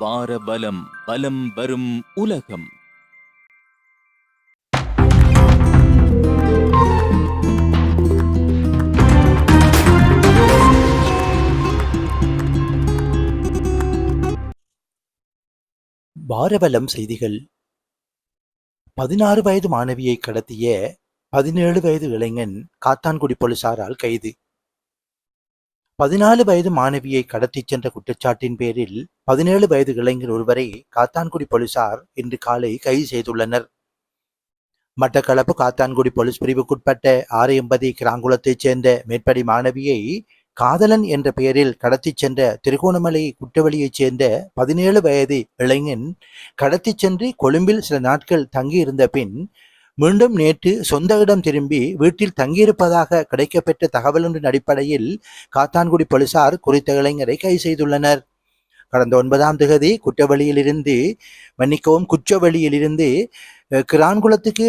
பாரபலம் பலம் வரும் உலகம். பாரபலம் செய்திகள். பதினாறு வயது மாணவியை கடத்திய பதினேழு வயது இளைஞன் காத்தான்குடி போலீசாரால் கைது. பதினாலு வயது மாணவியை கடத்திச் சென்ற குற்றச்சாட்டின் பேரில் பதினேழு வயது இளைஞர் ஒருவரை காத்தான்குடி போலீசார் இன்று காலை கைது செய்துள்ளனர். மட்டக்களப்பு காத்தான்குடி போலீஸ் பிரிவுக்குட்பட்ட ஆரையம்பதி கிராங்குளத்தைச் சேர்ந்த மேற்படி மாணவியை காதலன் என்ற பெயரில் கடத்திச் சென்ற திருகோணமலை குற்றவெளியைச் சேர்ந்த பதினேழு வயது இளைஞன் கடத்திச் சென்று கொழும்பில் சில நாட்கள் தங்கியிருந்த பின் மீண்டும் நேற்று சொந்த இடம் திரும்பி வீட்டில் தங்கியிருப்பதாக கிடைக்கப்பெற்ற தகவலொன்றின் அடிப்படையில் காத்தான்குடி போலீசார் குறித்த இளைஞரை கைது செய்துள்ளனர். கடந்த ஒன்பதாம் திகதி குற்றவழியிலிருந்து மன்னிக்கவும் குற்றவழியிலிருந்து கிரான்குளத்துக்கு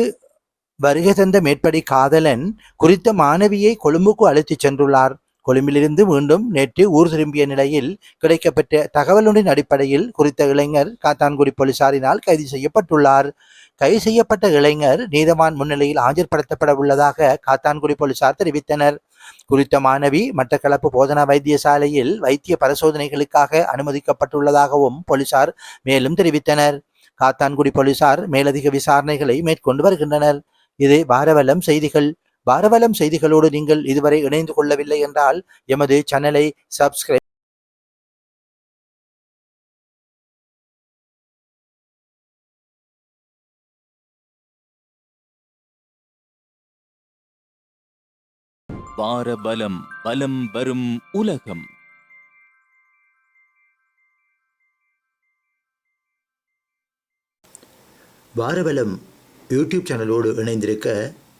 வருகை தந்த மேற்படி காதலன் குறித்த மாணவியை கொழும்புக்கு அழைத்துச் சென்றுள்ளார். கொழும்பிலிருந்து மீண்டும் நேற்று ஊர் திரும்பிய நிலையில் கிடைக்கப்பெற்ற தகவலொன்றின் அடிப்படையில் குறித்த இளைஞர் காத்தான்குடி போலீசாரினால் கைது செய்யப்பட்டுள்ளார். கைது செய்யப்பட்ட இளைஞர் நீதவான் முன்னிலையில் ஆஜர்படுத்தப்பட உள்ளதாக காத்தான்குடி போலீசார் தெரிவித்தனர். குறித்த மாணவி மட்டக்களப்பு போதனா வைத்தியசாலையில் வைத்திய பரிசோதனைகளுக்காக அனுமதிக்கப்பட்டுள்ளதாகவும் போலீசார் மேலும் தெரிவித்தனர். காத்தான்குடி போலீசார் மேலதிக விசாரணைகளை மேற்கொண்டு வருகின்றனர். இது வாரவலம் செய்திகள். வாரவலம் செய்திகளோடு நீங்கள் இதுவரை இணைந்து கொள்ளவில்லை என்றால் எமது சேனலை சப்ஸ்கிரைப் வார பலம் பலம் வரும் உலகம். வாரவலம் யூடியூப் சேனலோடு இணைந்திருக்க